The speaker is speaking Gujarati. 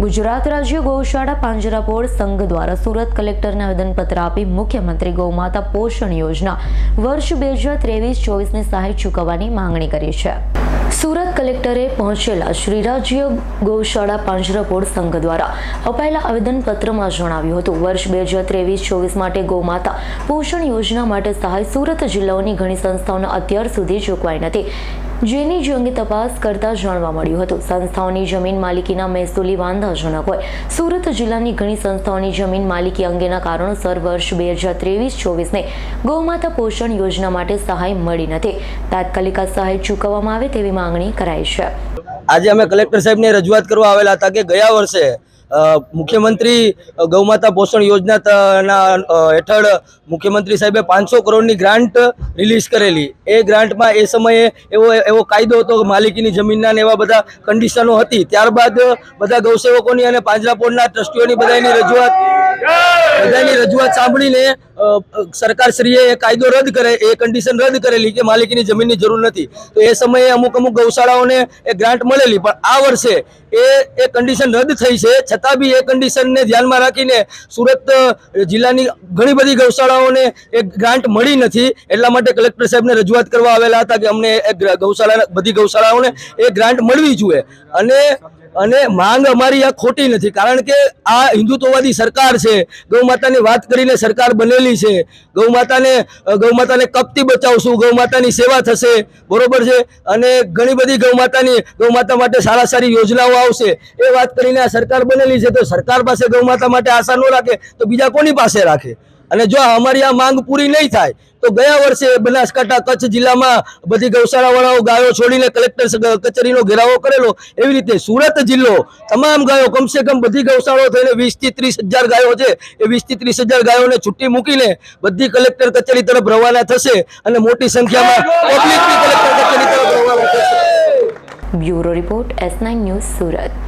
ગુજરાત રાજ્ય ગૌશાળા પાંજરાપોળ સંઘ દ્વારા સુરત કલેક્ટરને આવેદનપત્ર આપી મુખ્યમંત્રી ગૌમાતા પોષણ યોજના વર્ષ બે હજાર ત્રેવીસ ચોવીસની સહાય ચૂકવવાની માંગણી કરી છે. સુરત કલેક્ટરે પહોંચેલા શ્રી રાજ્ય ગૌશાળા પાંજરાપોળ સંઘ દ્વારા અપાયેલા આવેદનપત્રમાં જણાવ્યું હતું, વર્ષ બે હજાર ત્રેવીસ ચોવીસ માટે ગૌમાતા પોષણ યોજના માટે સહાય સુરત જિલ્લાઓની ઘણી સંસ્થાઓને અત્યાર સુધી ચૂકવાઈ નથી. જેની જે અંગે તપાસ કરતા જાણવા મળ્યું હતું. સંસ્થાઓની જમીન માલિકીના મહેસૂલી વાંધાજનક હોય. સુરત જિલ્લાની ઘણી સંસ્થાઓની જમીન માલિકી અંગેના કારણોસર વર્ષ બે હજાર ત્રેવીસ ચોવીસને ગૌમાતા પોષણ યોજના માટે સહાય મળી નથી. તાત્કાલિક સહાય ચૂકવવામાં આવે તેવી માંગણી કરાઈ છે. આજે અમે કલેક્ટર સાહેબને રજૂઆત કરવા આવેલા હતા કે ગયા વર્ષે મુખ્યમંત્રી ગૌમાતા પોષણ યોજના હેઠળ મુખ્યમંત્રી સાહેબે પાંચસો કરોડની ગ્રાન્ટ રિલીઝ કરેલી. એ ગ્રાન્ટમાં એ સમયે એવો એવો કાયદો હતો માલિકીની જમીનના ને એવા બધા કન્ડિશનો હતી. ત્યારબાદ બધા ગૌસેવકોની અને પાંજરાપોળના ટ્રસ્ટીઓની બધાની રજૂઆત બધાની રજૂઆત સાંભળીને સરકારશ્રીએ એ કાયદો રદ કરે, એ કન્ડિશન રદ કરેલી કે માલિકીની જમીનની જરૂર નથી. તો એ સમયે અમુક અમુક ગૌશાળાઓને એ ગ્રાન્ટ મળેલી, પણ આ વર્ષે એ એ કન્ડિશન રદ થઈ છે. છતાં બી એ કન્ડિશનને ધ્યાનમાં રાખીને સુરત જિલ્લાની ઘણી બધી ગૌશાળાઓને એ ગ્રાન્ટ મળી નથી. એટલા માટે કલેક્ટર સાહેબને રજૂઆત કરવા આવેલા હતા કે અમને ગૌશાળા બધી ગૌશાળાઓને એ ગ્રાન્ટ મળવી જોઈએ. અને અને માંગ અમારી આ ખોટી નથી. કારણ કે આ હિન્દુત્વવાદી સરકાર છે. ગૌ માતાની વાત કરીને સરકાર બનેલી છે. ગૌ માતાને ગૌ માતાને કપથી બચાવશું, ગૌ માતાની સેવા થશે. બરોબર છે? અને ઘણી બધી ગૌ માતાની, ગૌ માતા માટે સારા સારી યોજનાઓ આવશે. એ વાત કરીને આ સરકાર બનેલી છે. તો સરકાર પાસે ગૌ માતા માટે આશા ન રાખે, તો બીજા કોની પાસે રાખે? અને જો અમારી આ માંગ પૂરી નહીં થાય, તો ગયા વર્ષે બનાસકાંઠા કચ્છ જિલ્લામાં બધી ગૌશાળાવાળાઓ ગાયો છોડીને કલેક્ટર કચેરીનો ઘેરાવો કરેલો. એવી રીતે સુરત જિલ્લો તમામ ગાયો કમસે કમ બધી ગૌશાળાઓ થઈને વીસથી ત્રીસ હજાર ગાયો છે. એ વીસથી ત્રીસ હજાર ગાયોને છૂટી મૂકીને બધી કલેક્ટર કચેરી તરફ રવાના થશે અને મોટી સંખ્યામાં પબ્લિક કલેક્ટર કચેરી તરફ રવાના થશે. Bureau report S nine news Surat.